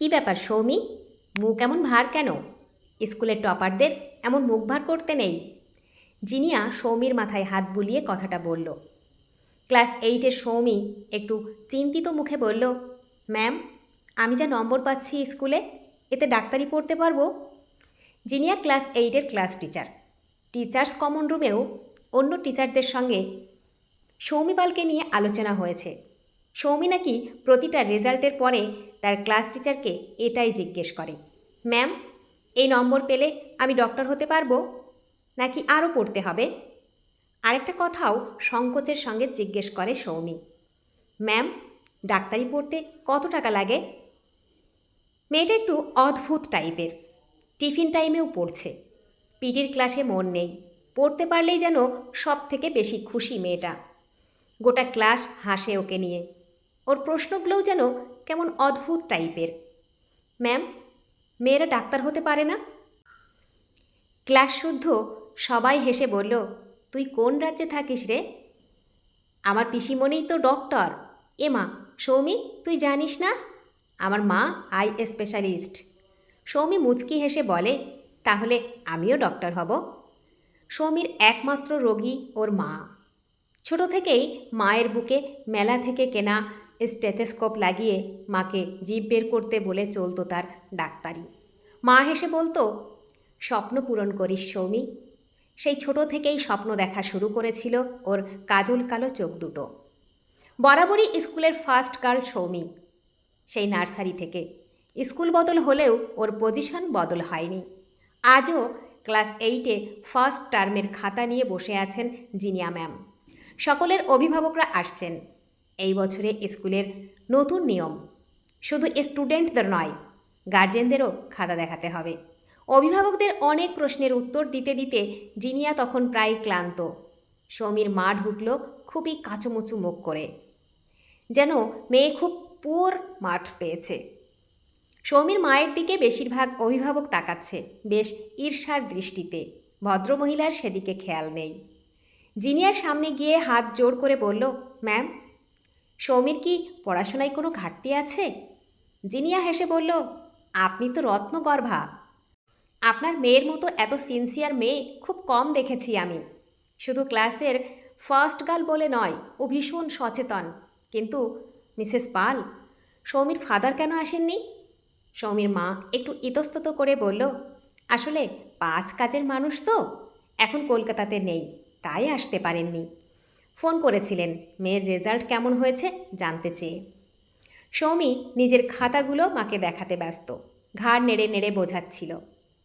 কি ব্যাপার সৌমি? মুখ এমন ভার কেন? স্কুলের টপারদের এমন মুখ ভার করতে নেই। জিনিয়া সৌমির মাথায় হাত বুলিয়ে কথাটা বলল। ক্লাস এইটের সৌমি একটু চিন্তিত মুখে বলল, ম্যাম, আমি যা নম্বর পাচ্ছি স্কুলে, এতে ডাক্তারি পড়তে পারব? জিনিয়া ক্লাস এইটের ক্লাস টিচার। টিচার্স কমন রুমেও অন্য টিচারদের সঙ্গে সৌমিপালকে নিয়ে আলোচনা হয়েছে। সৌমি নাকি প্রতিটা রেজাল্টের পরে তার ক্লাস টিচারকে এটাই জিজ্ঞেস করে, ম্যাম, এই নম্বর পেলে আমি ডক্টর হতে পারব? নাকি আরও পড়তে হবে? আরেকটা কথাও সংকোচের সঙ্গে জিজ্ঞেস করে সৌমি, ম্যাম, ডাক্তারি পড়তে কত টাকা লাগে? মেয়েটা একটু অদ্ভুত টাইপের, টিফিন টাইমেও পড়ছে, পিটির ক্লাসে মন নেই, পড়তে পারলেই যেন সব থেকে বেশি খুশি মেয়েটা, গোটা ক্লাস হাসে ওকে নিয়ে। ওর প্রশ্নগুলোও যেন কেমন অদ্ভুত টাইপের। ম্যাম, মেয়েরা ডাক্তার হতে পারে না? ক্লাস শুদ্ধ, সবাই হেসে বলল, তুই কোন রাজ্যে থাকিস রে? আমার পিসিমণিই তো ডক্টর। এ মা, সৌমি, তুই জানিস না? আমার মা আই স্পেশালিস্ট। সৌমি মুচকি হেসে বলে, তাহলে আমিও ডক্টর হব। সৌমির একমাত্র রোগী ওর মা। ছোট থেকেই মায়ের বুকে মেলা থেকে কেনা স্টেথেস্কোপ লাগিয়ে মাকে জিভ বের করতে বলে চলতো তার ডাক্তারি। মা হেসে বলতো, স্বপ্ন পূরণ করিস সৌমি। সেই ছোট থেকেই স্বপ্ন দেখা শুরু করেছিল ওর কাজল কালো চোখ দুটো। বরাবরই স্কুলের ফার্স্ট গার্ল সৌমি। সেই নার্সারি থেকে স্কুল বদল হলেও ওর পজিশন বদল হয়নি। আজও ক্লাস এইটে ফার্স্ট টার্মের খাতা নিয়ে বসে আছেন জিনিয়া ম্যাম। সকলের অভিভাবকরা আসছেন। এই বছরে স্কুলের নতুন নিয়ম। শুধু স্টুডেন্টদের নয়, গার্জেনদেরও খাতা দেখাতে হবে। অভিভাবকদের অনেক প্রশ্নের উত্তর দিতে দিতে জিনিয়া তখন প্রায় ক্লান্ত। সমীর মা ঢুকল খুবই কাঁচুমুচু মুখ করে। যেন মেয়ে খুব পুয়ার মার্কস পেয়েছে। সৌমির মায়ের দিকে বেশিরভাগ অভিভাবক তাকাচ্ছে বেশ ঈর্ষার দৃষ্টিতে। ভদ্রমহিলার সেদিকে খেয়াল নেই। জিনিয়ার সামনে গিয়ে হাত জোর করে বলল, ম্যাম সৌমির কি পড়াশোনায় কোনো ঘাটতি আছে? জিনিয়া হেসে বলল, আপনি তো রত্নগর্ভা। আপনার মেয়ের মতো এত সিনসিয়ার মেয়ে খুব কম দেখেছি আমি। শুধু ক্লাসের ফার্স্ট গার্ল বলে নয়, ও ভীষণ সচেতন। কিন্তু মিসেস পাল, সৌমির ফাদার কেন আসেননি? সৌমির মা একটু ইতস্তত করে বলল, আসলে পাঁচ কাজের মানুষ তো, এখন কলকাতাতে নেই, তাই আসতে পারেননি। ফোন করেছিলেন, মেয়ের রেজাল্ট কেমন হয়েছে জানতে চেয়ে। সৌমি নিজের খাতাগুলো মাকে দেখাতে ব্যস্ত, ঘাড় নেড়ে নেড়ে বোঝাচ্ছিল,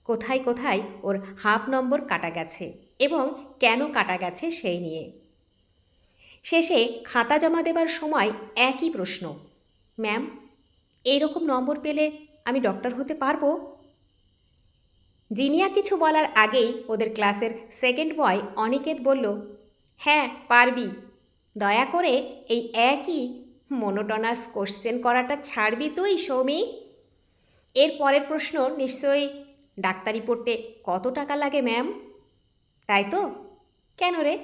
কোথায় কোথায় ওর হাফ নম্বর কাটা গেছে এবং কেন কাটা গেছে সেই নিয়ে। শেষে খাতা জমা দেবার সময় একই প্রশ্ন, ম্যাম এইরকম নম্বর পেলে আমি ডক্টর হতে পারব? জিনিয়া কিছু বলার আগেই ওদের ক্লাসের সেকেন্ড বয় অনিকেত বলল হ্যাঁ পারবি। দয়া করে এই একই মনোটনাস কোশ্চেন করাটা ছাড়বি তুই, সৌমি? এর পরের প্রশ্ন নিশ্চয়ই ডাক্তারি পড়তে কত টাকা লাগে ম্যাম তাই তো? কেন রে?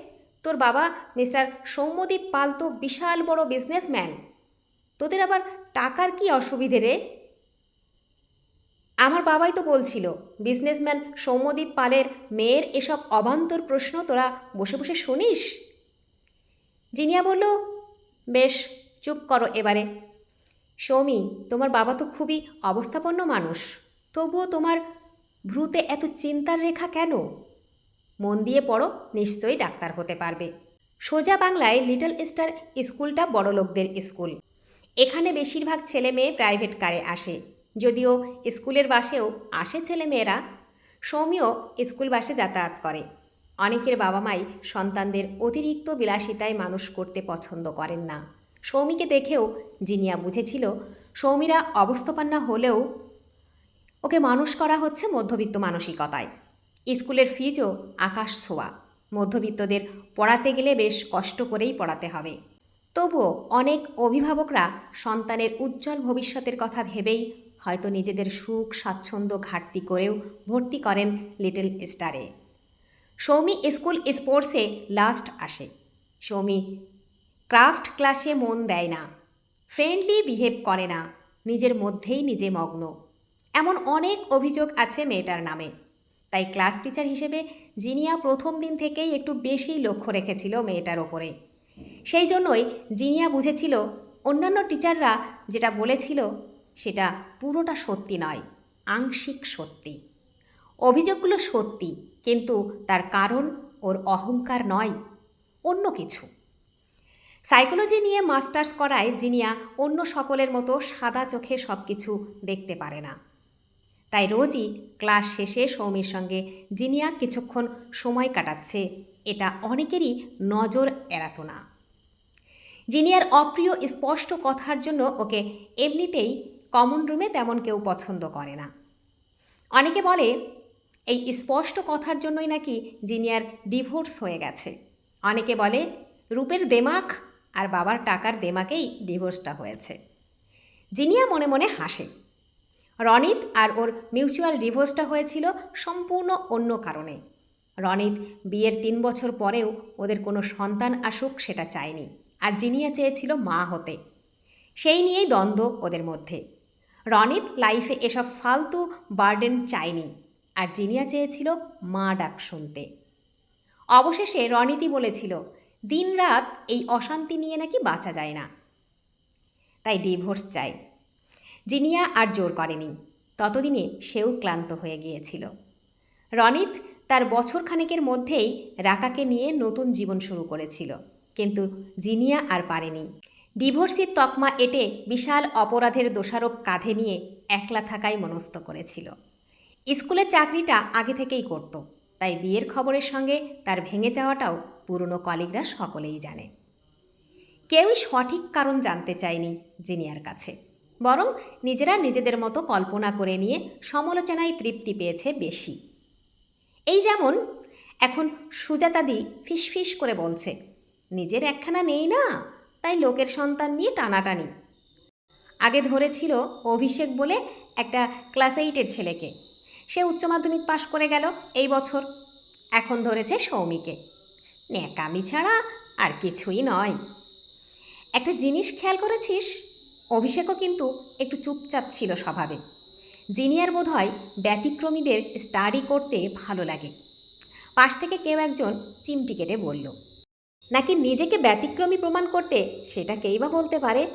তোর বাবা মিস্টার সৌম্যদীপ পাল তো বিশাল বড় বিজনেসম্যান তোদের আবার টাকার কি অসুবিধে রে? আমার বাবাই তো বলছিল, বিজনেসম্যান সৌম্যদীপ পালের মেয়ের এসব অবান্তর প্রশ্ন তোরা বসে বসে শুনিস? জিনিয়া বলল, বেশ, চুপ করো এবারে। সৌমি, তোমার বাবা তো খুবই অবস্থাপন্ন মানুষ। তবুও তোমার ভ্রুতে এত চিন্তার রেখা কেন? মন দিয়ে পড়ো, নিশ্চয়ই ডাক্তার হতে পারবে। সোজা বাংলায় লিটল স্টার স্কুলটা বড় লোকদের স্কুল। এখানে বেশিরভাগ ছেলে মেয়ে প্রাইভেট কারে আসে। যদিও স্কুলের বাসেও আসে ছেলে মেয়েরা সৌমিও স্কুল বাসে যাতায়াত করে। অনেকের বাবা মাই সন্তানদের অতিরিক্ত বিলাসিতায় মানুষ করতে পছন্দ করেন না। সৌমিকে দেখেও জিনিয়া বুঝেছিল, সৌমিরা অবস্থাপান্না হলেও ওকে মানুষ করা হচ্ছে মধ্যবিত্ত মানসিকতায়। স্কুলের ফিজও আকাশ ছোঁয়া, মধ্যবিত্তদের পড়াতে গেলে বেশ কষ্ট করেই পড়াতে হবে। তবুও অনেক অভিভাবকরা সন্তানের উজ্জ্বল ভবিষ্যতের কথা ভেবেই হয়তো নিজেদের সুখ, স্বাচ্ছন্দ্য, ঘাটতি করেও ভর্তি করেন লিটল স্টারে। সৌমি স্কুল স্পোর্টসে লাস্ট আসে। সৌমি ক্রাফট ক্লাসে মন দেয় না। ফ্রেন্ডলি বিহেভ করে না। নিজের মধ্যেই নিজে মগ্ন। এমন অনেক অভিযোগ আছে মেয়েটার নামে। তাই ক্লাস টিচার হিসেবে জিনিয়া প্রথম দিন থেকেই একটু বেশি লক্ষ্য রেখেছিল মেয়েটার ওপরে। সেই জন্যই জিনিয়া বুঝেছিল, অন্যান্য টিচাররা যেটা বলেছিল সেটা পুরোটা সত্যি নয়, আংশিক সত্যি। অভিযোগগুলো সত্যি, কিন্তু তার কারণ ওর অহংকার নয়, অন্য কিছু। সাইকোলজি নিয়ে মাস্টার্স করায় জিনিয়া অন্য সকলের মতো সাদা চোখে সব কিছু দেখতে পারে না। তাই রোজই ক্লাস শেষে সৌমির সঙ্গে জিনিয়া কিছুক্ষণ সময় কাটাচ্ছে, এটা অনেকেরই নজর এড়াত না। জিনিয়ার অপ্রিয় স্পষ্ট কথার জন্য ওকে এমনিতেই কমন রুমে তেমন কেউ পছন্দ করে না। অনেকে বলে, এই স্পষ্ট কথার জন্যই নাকি জিনিয়ার ডিভোর্স হয়ে গেছে। অনেকে বলে, রূপের দেমাক আর বাবার টাকার দেমাকেই ডিভোর্সটা হয়েছে। জিনিয়া মনে মনে হাসে। রনিত আর ওর মিউচুয়াল ডিভোর্সটা হয়েছিল সম্পূর্ণ অন্য কারণে। রনিত বিয়ের তিন বছর পরেও ওদের কোনো সন্তান আসুক সেটা চায়নি, আর জিনিয়া চেয়েছিল মা হতে। সেই নিয়েই দ্বন্দ্ব ওদের মধ্যে। রনিত লাইফে এসব ফালতু বার্ডেন চায়নি আর জিনিয়া চেয়েছিল মা ডাক শুনতে। অবশেষে রনিতই বলেছিল, দিনরাত এই অশান্তি নিয়ে নাকি বাঁচা যায় না। তাই ডিভোর্স চাই। জিনিয়া আর জোর করেনি। ততদিনে সেও ক্লান্ত হয়ে গিয়েছিল। রনিত তার বছরখানেকের মধ্যেই রাকাকে নিয়ে নতুন জীবন শুরু করেছিল, কিন্তু জিনিয়া আর পারেনি। ডিভোর্সির তকমা এটে বিশাল অপরাধের দোষারোপ কাঁধে নিয়ে একলা থাকাই মনস্থ করেছিল। স্কুলের চাকরিটা আগে থেকেই করত, তাই বিয়ের খবরের সঙ্গে তার ভেঙে যাওয়াটাও পুরনো কলিগরা সকলেই জানে। কেউই সঠিক কারণ জানতে চায়নি জিনিয়ার কাছে, বরং নিজেরা নিজেদের মতো কল্পনা করে নিয়ে সমালোচনায় তৃপ্তি পেয়েছে বেশি। এই যেমন, এখন সুজাতাদি ফিসফিস করে বলছে, নিজের একখানা নেই না? তাই লোকের সন্তান নিয়ে টানাটানি। আগে ধরেছিল অভিষেক বলে একটা ক্লাস এইটের ছেলেকে। সে উচ্চ মাধ্যমিক পাশ করে গেল এই বছর। এখন ধরেছে সৌমিকে। ন্যাকামি ছাড়া আর কিছুই নয়। একটা জিনিস খেয়াল করেছিস? অভিষেকও কিন্তু একটু চুপচাপ ছিল স্বভাবে। জিনিয়ার বোধ হয় ব্যতিক্রমীদের স্টাডি করতে ভালো লাগে। পাশ থেকে কেউ একজন চিমটি কেটে বলল নাকি নিজেকে ব্যতিক্রমী প্রমাণ করতে সেটা কেই বা বলতে পারে?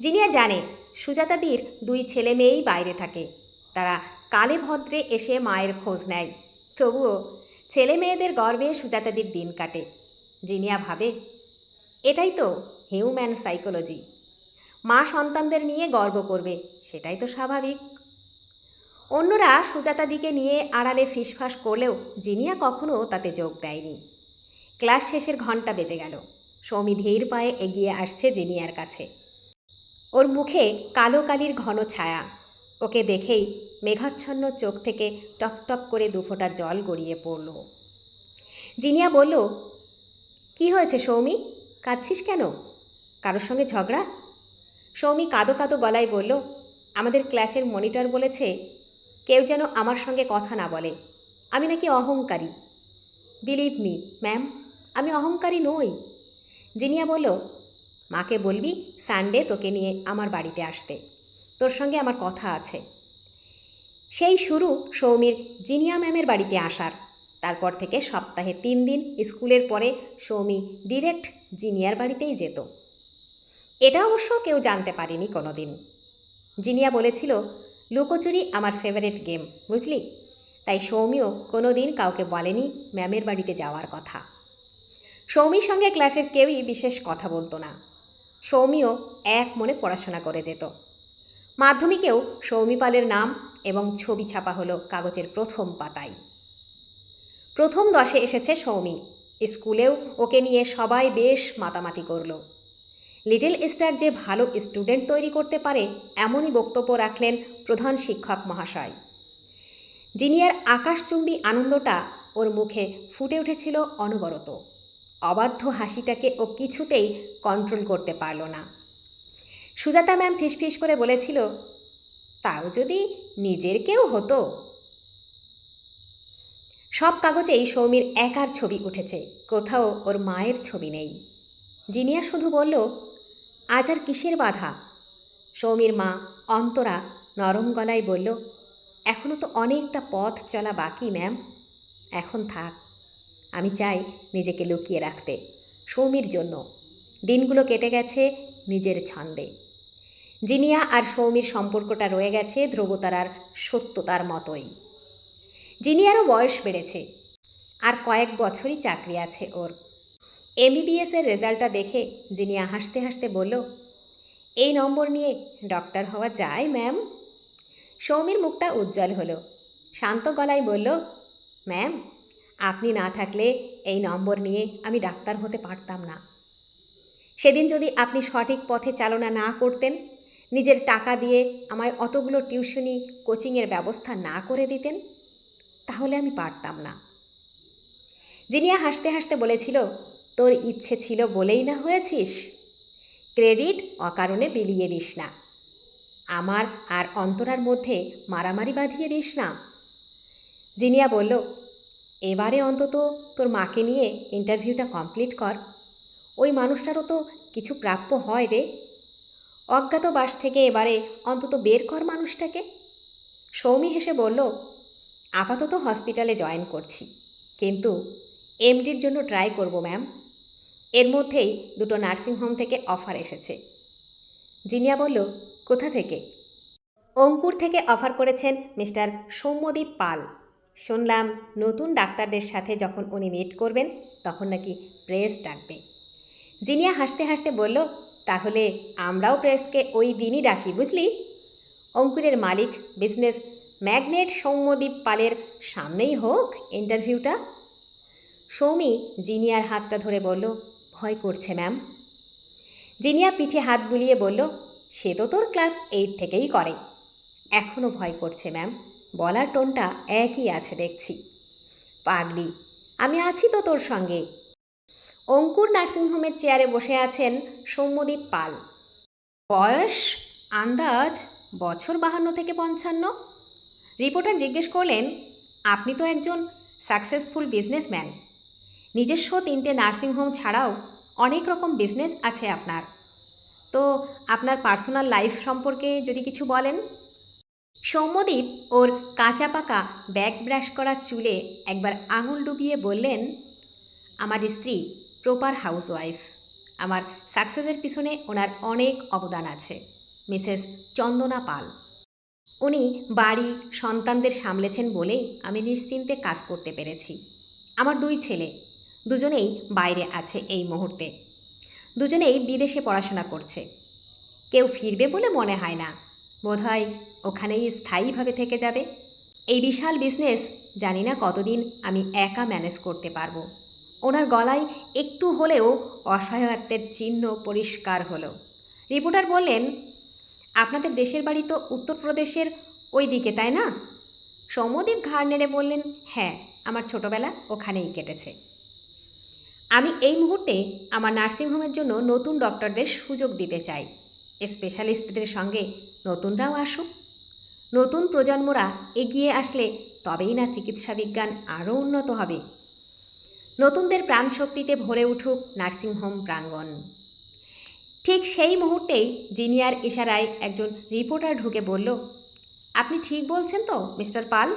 জিনিয়া জানে, সুজাতাদির দুই ছেলে মেয়েই বাইরে থাকে। তারা কালে ভদ্রে এসে মায়ের খোঁজ নেয়। তবুও ছেলে মেয়েদের গর্বে সুজাতাদির দিন কাটে। জিনিয়া ভাবে, এটাই তো হিউম্যান সাইকোলজি। মা সন্তানদের নিয়ে গর্ব করবে, সেটাই তো স্বাভাবিক। অন্যরা সুজাতাদিকে নিয়ে আড়ালে ফিসফাস করলেও জিনিয়া কখনো তাতে যোগ দেয়নি। ক্লাস শেষের ঘণ্টা বেজে গেল। সৌমি ধীর পায়ে এগিয়ে আসছে জিনিয়ার কাছে। ওর মুখে কালো কালির ঘন ছায়া। ওকে দেখেই মেঘাচ্ছন্ন চোখ থেকে টপ টপ করে দুফোঁটা জল গড়িয়ে পড়ল। জিনিয়া বলল, কি হয়েছে সৌমি? কাঁদছিস কেন? কারোর সঙ্গে ঝগড়া? সৌমি কাদো কাদো গলায় বলল, আমাদের ক্লাসের মনিটর বলেছে, কেউ যেন আমার সঙ্গে কথা না বলে। আমি নাকি অহংকারী। Believe me, ma'am. আমি অহংকারী নই। জিনিয়া বলল, মাকে বলবি সানডে তোকে নিয়ে আমার বাড়িতে আসতে। তোর সঙ্গে আমার কথা আছে। সেই শুরু সৌমির জিনিয়া ম্যামের বাড়িতে আসার। তারপর থেকে সপ্তাহে তিন দিন স্কুলের পরে সৌমি ডিরেক্ট জিনিয়ার বাড়িতেই যেত। এটা অবশ্য কেউ জানতে পারেনি কোনো দিন জিনিয়া বলেছিল, লুকোচুরি আমার ফেভারিট গেম বুঝলি? তাই সৌমিও কোনো দিন কাউকে বলেনি ম্যামের বাড়িতে যাওয়ার কথা। সৌমির সঙ্গে ক্লাসের কেউই বিশেষ কথা বলতো না। সৌমিও এক মনে পড়াশোনা করে যেত। মাধ্যমিকেও সৌমিপালের নাম এবং ছবি ছাপা হলো কাগজের প্রথম পাতায়। প্রথম দশে এসেছে সৌমি। স্কুলেও ওকে নিয়ে সবাই বেশ মাতামাতি করল। লিটল স্টার যে ভালো স্টুডেন্ট তৈরি করতে পারে, এমনই বক্তব্য রাখলেন প্রধান শিক্ষক মহাশয়। জিনিয়ার আকাশচুম্বী আনন্দটা ওর মুখে ফুটে উঠেছিল অনবরত। অবাধ্য হাসিটাকে ও কিছুতেই কন্ট্রোল করতে পারল না। সুজাতা ম্যাম ফিসফিস করে বলেছিল, তাও যদি নিজের কেউ হতো? সব কাগজেই সৌমির একার ছবি উঠেছে, কোথাও ওর মায়ের ছবি নেই। জিনিয়া শুধু বলল, আজ আর কিসের বাধা? সৌমির মা অন্তরা নরম গলায় বলল এখনও তো অনেকটা পথ চলা বাকি ম্যাম এখন থাক। আমি চাই নিজেকে লুকিয়ে রাখতে, সৌমির জন্য। দিনগুলো কেটে গেছে নিজের ছন্দে। জিনিয়া আর সৌমির সম্পর্কটা রয়ে গেছে ধ্রুবতারার সত্যতার মতোই। জিনিয়ারও বয়স বেড়েছে আর কয়েক বছরই চাকরি আছে ওর। এমবিবিএসের রেজাল্টটা দেখে জিনিয়া হাসতে হাসতে বলল, এই নম্বর নিয়ে ডক্টর হওয়া যায়, ম্যাম? সৌমির মুখটা উজ্জ্বল হলো, শান্ত গলায় বলল, ম্যাম আপনি না থাকলে এই নম্বর নিয়ে আমি ডাক্তার হতে পারতাম না। সেদিন যদি আপনি সঠিক পথে চালনা না করতেন, নিজের টাকা দিয়ে আমায় অতগুলো টিউশনি, কোচিংয়ের ব্যবস্থা না করে দিতেন, তাহলে আমি পারতাম না। জিনিয়া হাসতে হাসতে বলেছিল, তোর ইচ্ছে ছিল বলেই না হয়েছিস? ক্রেডিট অকারণে বিলিয়ে দিস না। আমার আর অন্তরার মধ্যে মারামারি বাঁধিয়ে দিস না। জিনিয়া বলল এবারে অন্তত তোর মাকে নিয়ে ইন্টারভিউটা কমপ্লিট কর। ওই মানুষটারও তো কিছু প্রাপ্য হয় রে। অজ্ঞাতবাস থেকে এবারে অন্তত বের কর মানুষটাকে। সৌমি হেসে বলল আপাতত হসপিটালে জয়েন করছি। কিন্তু এমডির জন্য ট্রাই করব ম্যাম এর মধ্যেই দুটো নার্সিংহোম থেকে অফার এসেছে। জিনিয়া বলল কোথা থেকে? অঙ্কুর থেকে অফার করেছেন মিস্টার সৌম্যদীপ পাল। শুনলাম নতুন ডাক্তারদের সাথে যখন উনি মিট করবেন, তখন নাকি প্রেস ডাকবে। জিনিয়া হাসতে হাসতে বলল, তাহলে আমরাও প্রেসকে ওই দিনই ডাকি, বুঝলি? অঙ্কুরের মালিক বিজনেস ম্যাগনেট সৌম্যদীপ পালের সামনেই হোক ইন্টারভিউটা সৌমি জিনিয়ার হাতটা ধরে বলল, ভয় করছে ম্যাম জিনিয়া পিঠে হাত বুলিয়ে বলল, সে তো তোর ক্লাস এইট থেকেই করে। এখনও ভয় করছে ম্যাম বলার টোনটা একই আছে দেখছি। পাগলি, আমি আছি তো তোর সঙ্গে। অঙ্কুর নার্সিংহোমের চেয়ারে বসে আছেন সৌম্যদীপ পাল। বয়স, আন্দাজ বছর বাহান্ন থেকে পঞ্চান্ন। রিপোর্টার জিজ্ঞেস করলেন, আপনি তো একজন সাকসেসফুল বিজনেসম্যান। নিজস্ব তিনটে নার্সিংহোম ছাড়াও অনেক রকম বিজনেস আছে আপনার। তো আপনার পার্সোনাল লাইফ সম্পর্কে যদি কিছু বলেন। সৌম্যদীপ ওর কাঁচা পাকা ব্যাগ ব্রাশ করা চুলে একবার আঙুল ডুবিয়ে বললেন, আমার স্ত্রী, প্রপার হাউসওয়াইফ। আমার সাকসেসের পিছনে ওনার অনেক অবদান আছে, মিসেস চন্দনা পাল। উনি বাড়ি সন্তানদের সামলেছেন বলেই আমি নিশ্চিন্তে কাজ করতে পেরেছি। আমার দুই ছেলে, দুজনেই বাইরে আছে এই মুহূর্তে। দুজনেই বিদেশে পড়াশোনা করছে। কেউ ফিরবে বলে মনে হয় না। বোধহয় ওখানেই স্থায়ীভাবে থেকে যাবে। এই বিশাল বিজনেস জানি না কতদিন আমি একা ম্যানেজ করতে পারব। ওনার গলায় একটু হলেও অসহায়ত্বের চিহ্ন পরিষ্কার হলো। রিপোর্টার বললেন, আপনাদের দেশের বাড়ি তো উত্তরপ্রদেশের ওই দিকে তাই না? সৌম্যদীপ ঘাড় নেড়ে বললেন হ্যাঁ আমার ছোটবেলা ওখানেই কেটেছে। আমি এই মুহূর্তে আমার নার্সিংহোমের জন্য নতুন ডক্টরদের সুযোগ দিতে চাই। স্পেশালিস্টদের সঙ্গে নতুনরাও আসুক। নতুন প্রজন্মরা এগিয়ে আসলে তবেই না চিকিৎসা বিজ্ঞান আরও উন্নত হবে। নতুনদের প্রাণশক্তিতে ভরে উঠুক নার্সিংহোম প্রাঙ্গণ। ঠিক সেই মুহূর্তেই জিনিয়ার ইশারায় একজন রিপোর্টার ঢুকে বলল, আপনি ঠিক বলছেন তো, মিস্টার পাল?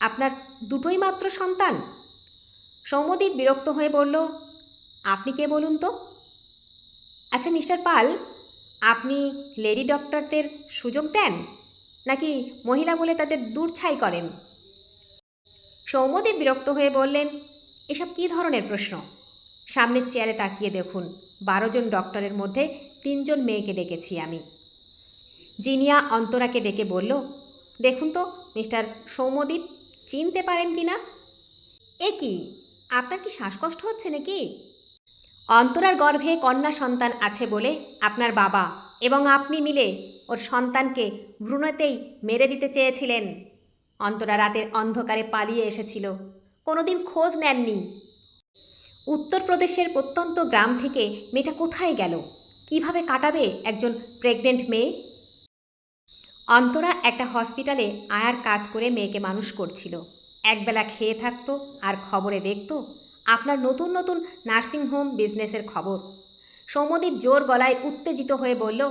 আপনার দুটোই মাত্র সন্তান? সৌম্যদীপ বিরক্ত হয়ে বলল, আপনি কে বলুন তো? আচ্ছা মিস্টার পাল, আপনি লেডি ডক্টরদের সুযোগ দেন? নাকি মহিলা বলে তাদের দূর ছাই করেন? সৌম্যদেব বিরক্ত হয়ে বললেন, এসব কী ধরনের প্রশ্ন? সামনের চেয়ারে তাকিয়ে দেখুন, বারো জন ডক্টরের মধ্যে তিনজন মেয়েকে ডেকেছি আমি। জিনিয়া অন্তরাকে ডেকে বলল, দেখুন তো, মিস্টার সৌম্যদীপ, চিনতে পারেন কি না? এ কি, আপনার কি শ্বাসকষ্ট হচ্ছে নাকি? অন্তরার গর্ভে কন্যা সন্তান আছে বলে আপনার বাবা এবং আপনি মিলে ওর সন্তানকে ভ্রূণতেই মেরে দিতে চেয়েছিলেন। অন্তরা রাতের অন্ধকারে পালিয়ে এসেছিল। কোনোদিন খোঁজ নেননি। উত্তরপ্রদেশের প্রত্যন্ত গ্রাম থেকে মেয়েটা কোথায় গেল? কীভাবে কাটাবে একজন প্রেগনেন্ট মেয়ে? অন্তরা একটা হসপিটালে আয়ার কাজ করে মেয়েকে মানুষ করছিল। একবেলা খেয়ে থাকতো আর খবরে দেখতো। আপনার নতুন নতুন নার্সিংহোম বিজনেসের খবর। সৌম্যদীপ জোর গলায় উত্তেজিত হয়ে বলল,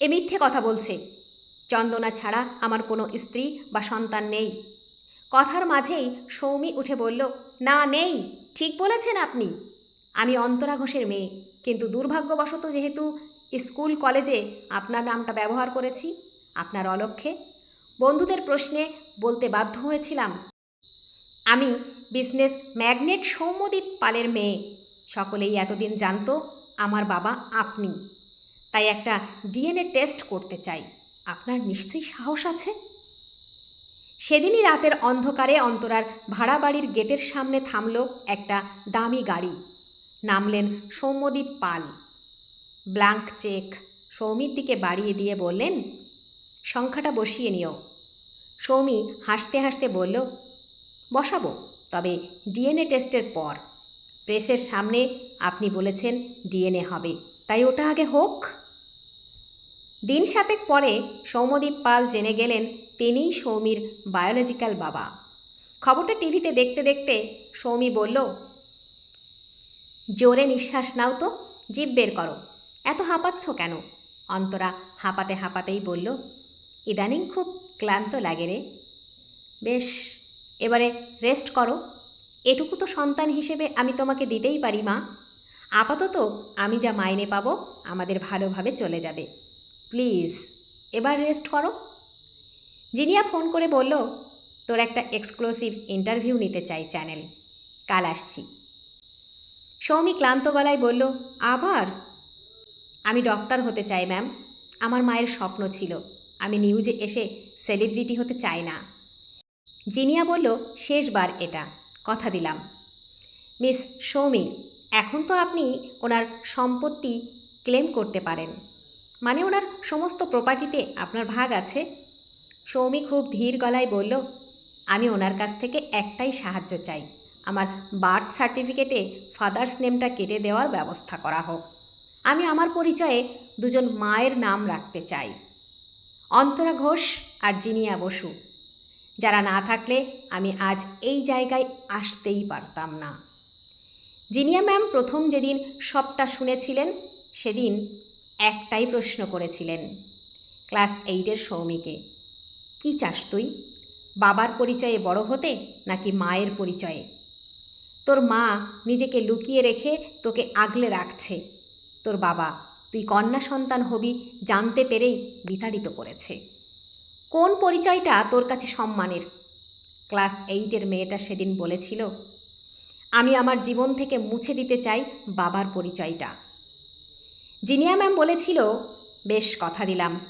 এ মিথ্যে কথা বলছে। চন্দনা ছাড়া আমার কোনো স্ত্রী বা সন্তান নেই। কথার মাঝেই সৌমি উঠে বলল, না, নেই, ঠিক বলেছেন আপনি। আমি অন্তরা ঘোষের মেয়ে, কিন্তু দুর্ভাগ্যবশত যেহেতু স্কুল কলেজে আপনার নামটা ব্যবহার করেছি, আপনার অলক্ষ্যে বন্ধুদের প্রশ্নে বলতে বাধ্য হয়েছিলাম। আমি বিজনেস ম্যাগনেট সৌম্যদীপ পালের মেয়ে। সকলেই এতদিন জানতো আমার বাবা আপনি। তাই একটা ডিএনএ টেস্ট করতে চাই। আপনার নিশ্চয়ই সাহস আছে? সেদিনই রাতের অন্ধকারে অন্তরার ভাড়া বাড়ির গেটের সামনে থামল একটা দামি গাড়ি। নামলেন সৌম্যদীপ পাল। Blank cheque. সৌমির দিকে বাড়িয়ে দিয়ে বললেন, সংখ্যাটা বসিয়ে নিও। সৌমি হাসতে হাসতে বলল, বসাবো, তবে ডিএনএ টেস্টের পর। প্রেসের সামনে আপনি বলেছেন ডিএনএ হবে। তাই ওটা আগে হোক। দিন সাতেক পরে সৌম্যদীপ পাল জেনে গেলেন তিনিই সৌমির বায়োলজিক্যাল বাবা। খবরটা টিভিতে দেখতে দেখতে সৌমি বলল, জোরে নিঃশ্বাস নাও তো, জিভ বের করো। এত হাঁপাচ্ছ কেন? অন্তরা হাঁপাতে হাঁপাতেই বলল, ইদানিং খুব ক্লান্ত লাগে রে। বেশ, এবারে রেস্ট করো। এটুকু তো সন্তান হিসেবে আমি তোমাকে দিতেই পারি মা। আপাতত আমি যা মাইনে পাবো আমাদের ভালোভাবে চলে যাবে। প্লিজ, এবার রেস্ট করো। জিনিয়া ফোন করে বলল, তোর একটা এক্সক্লুসিভ ইন্টারভিউ নিতে চাই চ্যানেল। কাল আসছি। সৌমি ক্লান্ত গলায় বলল, আবার? আমি ডক্টর হতে চাই, ম্যাম। আমার মায়ের স্বপ্ন ছিল। আমি নিউজে এসে সেলিব্রিটি হতে চাই না। জিনিয়া বলল, শেষবার এটা। কথা দিলাম। মিস সৌমি এখন তো আপনি ওনার সম্পত্তি ক্লেম করতে পারেন। মানে ওনার সমস্ত প্রপার্টিতে আপনার ভাগ আছে। সৌমি খুব ধীর গলায় বলল, আমি ওনার কাছ থেকে একটাই সাহায্য চাই। আমার বার্থ সার্টিফিকেটে ফাদার্স নেমটা কেটে দেওয়ার ব্যবস্থা করা হোক। আমি আমার পরিচয়ে দুজন মায়ের নাম রাখতে চাই। অন্তরা ঘোষ আর জিনিয়া বসু। যারা না থাকলে আমি আজ এই জায়গায় আসতেই পারতাম না। জিনিয়া ম্যাম প্রথম যেদিন সবটা শুনেছিলেন, সেদিন একটাই প্রশ্ন করেছিলেন, ক্লাস এইটের সৌমিকে। কি চাস তুই? বাবার পরিচয়ে বড় হতে নাকি মায়ের পরিচয়ে? তোর মা নিজেকে লুকিয়ে রেখে তোকে আগলে রাখছে। তোর বাবা, তুই কন্যা সন্তান হবি জানতে পেরেই বিতাড়িত করেছে। কোন পরিচয়টা তোর কাছে সম্মানের? ক্লাস এইটের মেয়েটা সেদিন বলেছিল আমি আমার জীবন থেকে মুছে দিতে চাই বাবার পরিচয়টা। জিনিয়া ম্যাম বলেছিল, বেশ কথা দিলাম।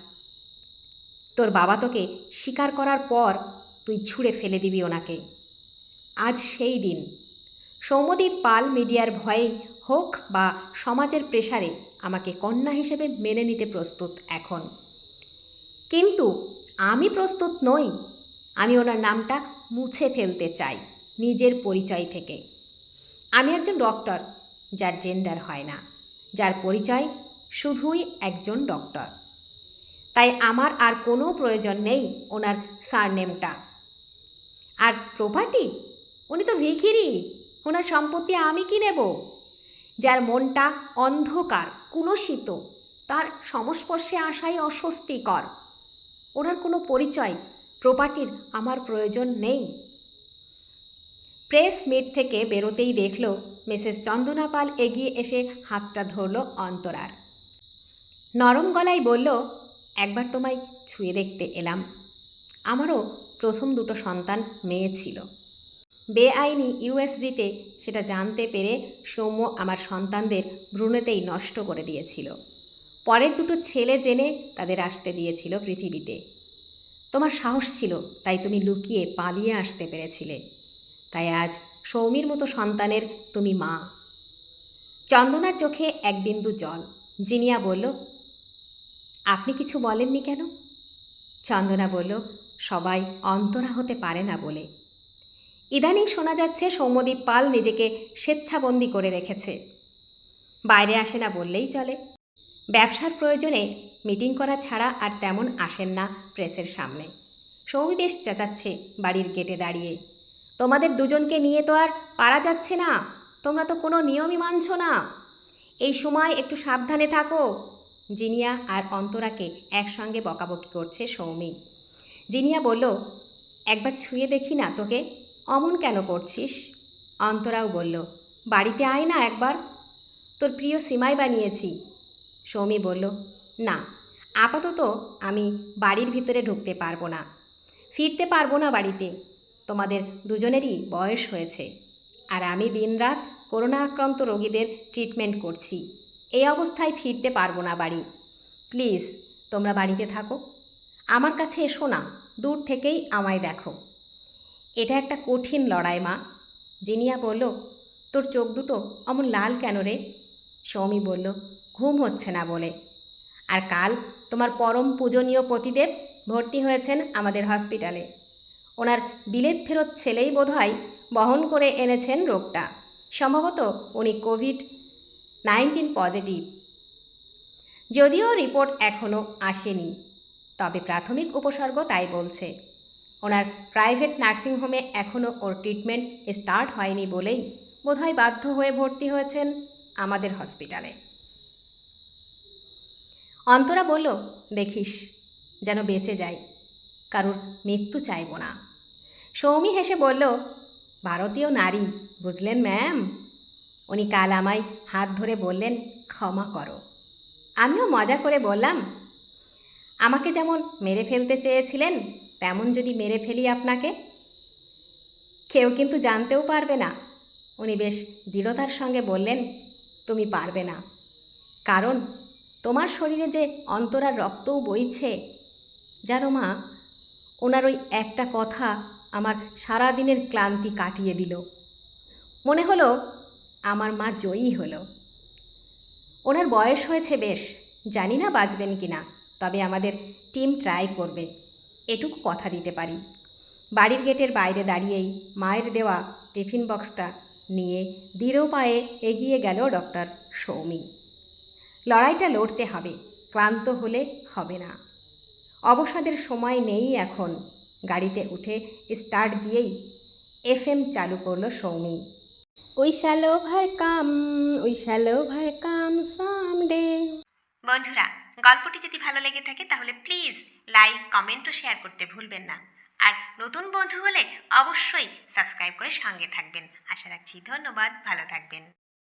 তোর বাবা তোকে স্বীকার করার পর তুই ছুঁড়ে ফেলে দিবি ওনাকে। আজ সেই দিন। সৌম্যদীপ পাল মিডিয়ার ভয়েই হোক বা সমাজের প্রেসারে আমাকে কন্যা হিসেবে মেনে নিতে প্রস্তুত এখন। কিন্তু আমি প্রস্তুত নই। আমি ওনার নামটা মুছে ফেলতে চাই নিজের পরিচয় থেকে। আমি একজন ডক্টর যার জেন্ডার হয় না। যার পরিচয় শুধুই একজন ডক্টর তাই আমার আর কোনো প্রয়োজন নেই ওনার সারনেমটা আর প্রপার্টি উনি তো ভিখিরি। ওনার সম্পত্তি আমি কি নেব? যার মনটা অন্ধকার, কুলসিত, তার সংস্পর্শে আসাই অস্বস্তিকর। ওনার কোনো পরিচয় প্রপার্টির আমার প্রয়োজন নেই। প্রেস মিট থেকে বেরোতেই দেখল মিসেস চন্দনা পাল এগিয়ে এসে হাতটা ধরল অন্তরার। নরম গলায় বলল, একবার তোমায় ছুঁয়ে দেখতে এলাম। আমারও প্রথম দুটো সন্তান মেয়ে ছিল। বেআইনি ইউএসজিতে সেটা জানতে পেরে সৌম্য আমার সন্তানদের ভ্রূণেতেই নষ্ট করে দিয়েছিল। পরের দুটো ছেলে জেনে তাদের আসতে দিয়েছিল পৃথিবীতে। তোমার সাহস ছিল, তাই তুমি লুকিয়ে পালিয়ে আসতে পেরেছিলে। তাই আজ সৌমির মতো সন্তানের তুমি মা। চন্দনার চোখে এক বিন্দু জল। জিনিয়া বলল, আপনি কিছু বলেননি কেন? চন্দনা বলল, সবাই অন্তরা হতে পারে না বলে। ইদানিং শোনা যাচ্ছে সৌম্যদীপ পাল নিজেকে স্বেচ্ছাবন্দি করে রেখেছে। বাইরে আসে না বললেই চলে। ব্যবসার প্রয়োজনে মিটিং করা ছাড়া আর তেমন আসেন না প্রেসের সামনে। সৌমি বেশ চেঁচাচ্ছে বাড়ির গেটে দাঁড়িয়ে। তোমাদের দুজনকে নিয়ে তো আর পারা যাচ্ছে না। তোমরা তো কোনো নিয়মই মানছ না। এই সময় একটু সাবধানে থাকো। জিনিয়া আর অন্তরাকে একসঙ্গে বকাবকি করছে সৌমি। জিনিয়া বলল, একবার ছুঁয়ে দেখি না তোকে। অমন কেন করছিস? অন্তরাও বলল, বাড়িতে আয় না একবার। তোর প্রিয় সিমাই বানিয়েছি। সৌমি বলল, না, আপাতত আমি বাড়ির ভিতরে ঢুকতে পারব না। ফিরতে পারব না বাড়িতে। তোমাদের দুজনেরই বয়স হয়েছে। আর আমি দিনরাত করোনা আক্রান্ত রোগীদের ট্রিটমেন্ট করছি। এই অবস্থায় ফিরতে পারব না বাড়ি। প্লিজ, তোমরা বাড়িতে থাকো। আমার কাছে এসো না, দূর থেকেই আমায় দেখো। এটা একটা কঠিন লড়াই, মা। জিনিয়া বলল, তোর চোখ দুটো অমন লাল কেন রে? সৌমি বলল, ঘুম হচ্ছে না বলে। আর কাল তোমার পরম পূজনীয় পতিদেব ভর্তি হয়েছেন আমাদের হসপিটালে। ওনার বিলেত ফেরত ছেলেই বোধহয় বহন করে এনেছেন রোগটা। সম্ভবত উনি কোভিড নাইন্টিন পজিটিভ। যদিও রিপোর্ট এখনও আসেনি, তবে প্রাথমিক উপসর্গ তাই বলছে। ওনার প্রাইভেট নার্সিংহোমে এখনও ওর ট্রিটমেন্ট স্টার্ট হয়নি বলেই বোধহয় বাধ্য হয়ে ভর্তি হয়েছেন আমাদের হসপিটালে। অন্তরা বলল, দেখিস, যেন বেঁচে যাই। কারুর মৃত্যু চাইব না। সৌমি হেসে বলল, ভারতীয় নারী, বুঝলেন ম্যাম? উনি কাল আমায় হাত ধরে বললেন, ক্ষমা করো। আমিও মজা করে বললাম, আমাকে যেমন মেরে ফেলতে চেয়েছিলেন, তেমন যদি মেরে ফেলি আপনাকে? কেউ কিন্তু জানতেও পারবে না। উনি বেশ দৃঢ়তার সঙ্গে বললেন, তুমি পারবে না। কারণ তোমার শরীরে যে অন্তরার রক্তও বইছে, জানো মা ওনার ওই একটা কথা আমার সারা দিনের ক্লান্তি কাটিয়ে দিল। মনে হলো আমার মা জয়ী হলো। ওনার বয়স হয়েছে বেশ, জানি না বাঁচবেন কি না তবে আমাদের টিম ট্রাই করবে, এটুকু কথা দিতে পারি। বাড়ির গেটের বাইরে দাঁড়িয়েই মায়ের দেওয়া টিফিন বক্সটা নিয়ে দৃঢ় পায়ে এগিয়ে গেল ডক্টর সৌমি। লড়াইটা লড়তে হবে, ক্লান্ত হলে হবে না। অবসাদের সময় নেই এখন। গাড়িতে উঠে স্টার্ট দিয়েই এফএম চালু করল Soumi. We shall overcome we shall overcome someday বন্ধুরা, গল্পটি যদি ভালো লেগে থাকে তাহলে প্লিজ লাইক, কমেন্ট ও শেয়ার করতে ভুলবেন না। আর নতুন বন্ধু হলে অবশ্যই সাবস্ক্রাইব করে সঙ্গে থাকবেন। আশা রাখছি ধন্যবাদ, ভালো থাকবেন।